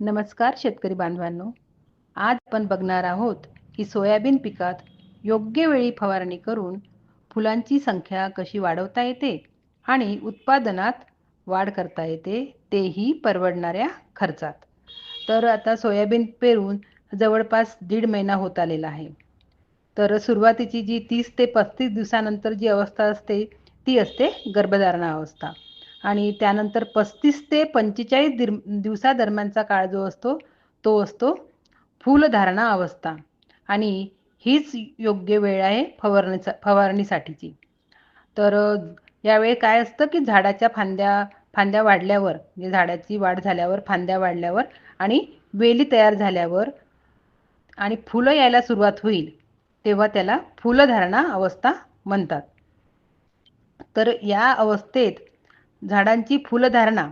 नमस्कार शेतकरी बांधवांनो. आज आपण बघणार आहोत की सोयाबीन पिकात योग्य वेळी फवारणी करून फुलांची संख्या कशी वाढवता येते आणि उत्पादनात वाढ करता येते तेही परवडणाऱ्या खर्चात. तर आता सोयाबीन पेरून जवळपास दीड महिना होत आलेला आहे. तर सुरुवातीची जी तीस ते पस्तीस दिवसानंतर जी अवस्था असते ती असते गर्भधारणा अवस्था. आणि त्यानंतर पस्तीस ते पंचेचाळीस दिर दिवसादरम्यानचा काळ जो असतो तो असतो फुलधारणा अवस्था. आणि हीच योग्य वेळ आहे फवारणीचा फवारणीसाठीची. तर यावेळी काय असतं की झाडाच्या फांद्या फांद्या वाढल्यावर म्हणजे झाडाची वाढ झाल्यावर फांद्या वाढल्यावर आणि वेली तयार झाल्यावर आणि फुलं यायला सुरुवात होईल तेव्हा त्याला फुलधारणा अवस्था म्हणतात. तर या अवस्थेत झाडांची फुलधारणा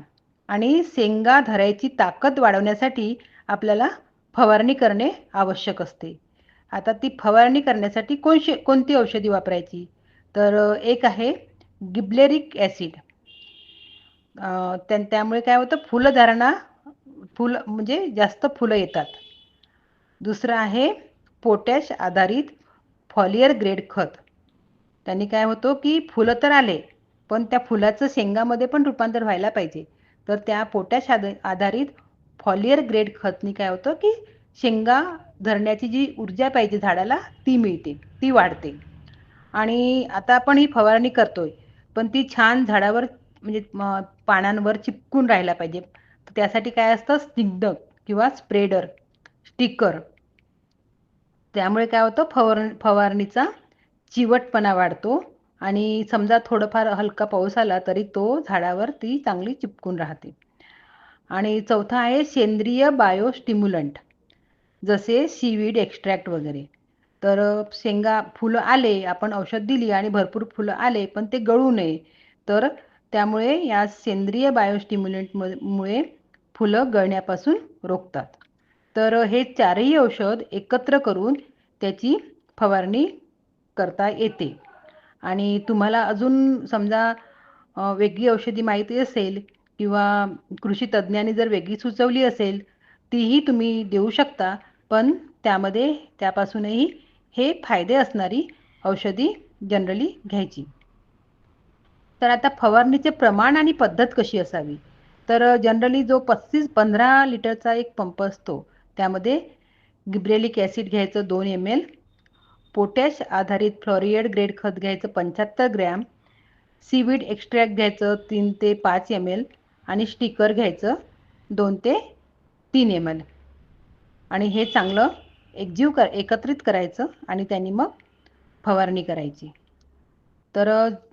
आणि शेंगा धरायची ताकद वाढवण्यासाठी आपल्याला फवारणी करणे आवश्यक असते. आता ती फवारणी करण्यासाठी कोणशी कोणती औषधी वापरायची? तर एक आहे गिब्लेरिक ॲसिड. त्यां त्यामुळे काय होतं? फुलधारणा फुलं म्हणजे जास्त फुलं येतात. दुसरं आहे पोटॅश आधारित फॉलियर ग्रेड खत. त्यांनी काय होतो की फुलं तर आले पण त्या फुलाचं शेंगामध्ये पण रूपांतर व्हायला पाहिजे. तर त्या पोटॅश आधारित फॉलियर ग्रेड खतनी काय होतं की शेंगा धरण्याची जी ऊर्जा पाहिजे झाडाला ती मिळते ती वाढते. आणि आता आपण ही फवारणी करतोय पण ती छान झाडावर म्हणजे पानांवर चिपकून राहायला पाहिजे. त्यासाठी काय असतं? स्निग्धक किंवा स्प्रेडर स्टिकर. त्यामुळे काय होतं? फवार फवारणीचा चिवटपणा वाढतो. आणि समजा थोडंफार हलका पाऊस आला तरी तो झाडावर ती चांगली चिपकून राहते. आणि चौथा आहे सेंद्रिय बायोस्टिम्युलंट जसे सीवीड एक्स्ट्रॅक्ट वगैरे. तर शेंगा फुलं आले आपण औषध दिली आणि भरपूर फुलं आले पण ते गळू नये. तर त्यामुळे या सेंद्रिय बायोस्टिम्युलंटमुळे फुलं गळण्यापासून रोखतात. तर हे चारही औषध एकत्र करून त्याची फवारणी करता येते. आणि तुम्हाला अजून समजा वेगळी औषधी माहिती असेल किंवा कृषी तज्ज्ञांनी जर वेगळी सुचवली असेल तीही तुम्ही देऊ शकता. पण त्यामध्ये त्यापासूनही हे फायदे असणारी औषधी जनरली घ्यायची. तर आता फवारणीचे प्रमाण आणि पद्धत कशी असावी? तर जनरली जो पस्तीस पंधरा लिटरचा एक पंप असतो त्यामध्ये गिब्रेलिक ॲसिड घ्यायचं दोन एम एल पोटॅश आधारित फ्लोरियड ग्रेड खत घ्यायचं पंच्याहत्तर ग्रॅम सीवीड एक्स्ट्रॅक्ट घ्यायचं तीन ते पाच एम एल आणि स्टिकर घ्यायचं दोन ते तीन एम एल आणि हे चांगलं एकजीव कर एकत्रित करायचं आणि त्यांनी मग फवारणी करायची. तर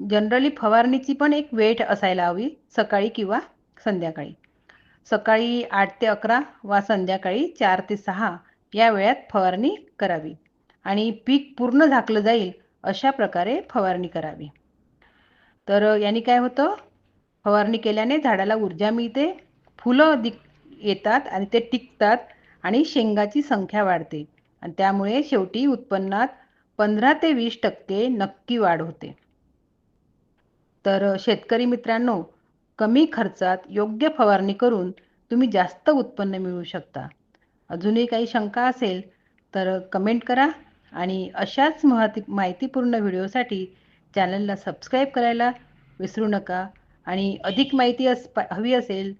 जनरली फवारणीची पण एक वेट असायला हवी सकाळी किंवा संध्याकाळी. सकाळी आठ ते अकरा वा संध्याकाळी चार ते सहा या वेळात फवारणी करावी. आणि पीक पूर्ण झाकलं जाईल अशा प्रकारे फवारणी करावी. तर यांनी काय होतं? फवारणी केल्याने झाडाला ऊर्जा मिळते फुलं दिक येतात आणि ते टिकतात आणि शेंगाची संख्या वाढते आणि त्यामुळे शेवटी उत्पन्नात पंधरा ते वीस टक्के नक्की वाढ होते. तर शेतकरी मित्रांनो कमी खर्चात योग्य फवारणी करून तुम्ही जास्त उत्पन्न मिळवू शकता. अजूनही काही शंका असेल तर कमेंट करा. आणि अशाच महती माहितीपूर्ण व्हिडिओसाठी चॅनलला सबस्क्राईब करायला विसरू नका. आणि अधिक माहिती अस हवी असेल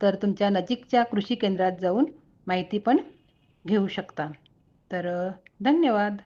तर तुमच्या नजीकच्या कृषी केंद्रात जाऊन माहिती पण घेऊ शकता. तर धन्यवाद.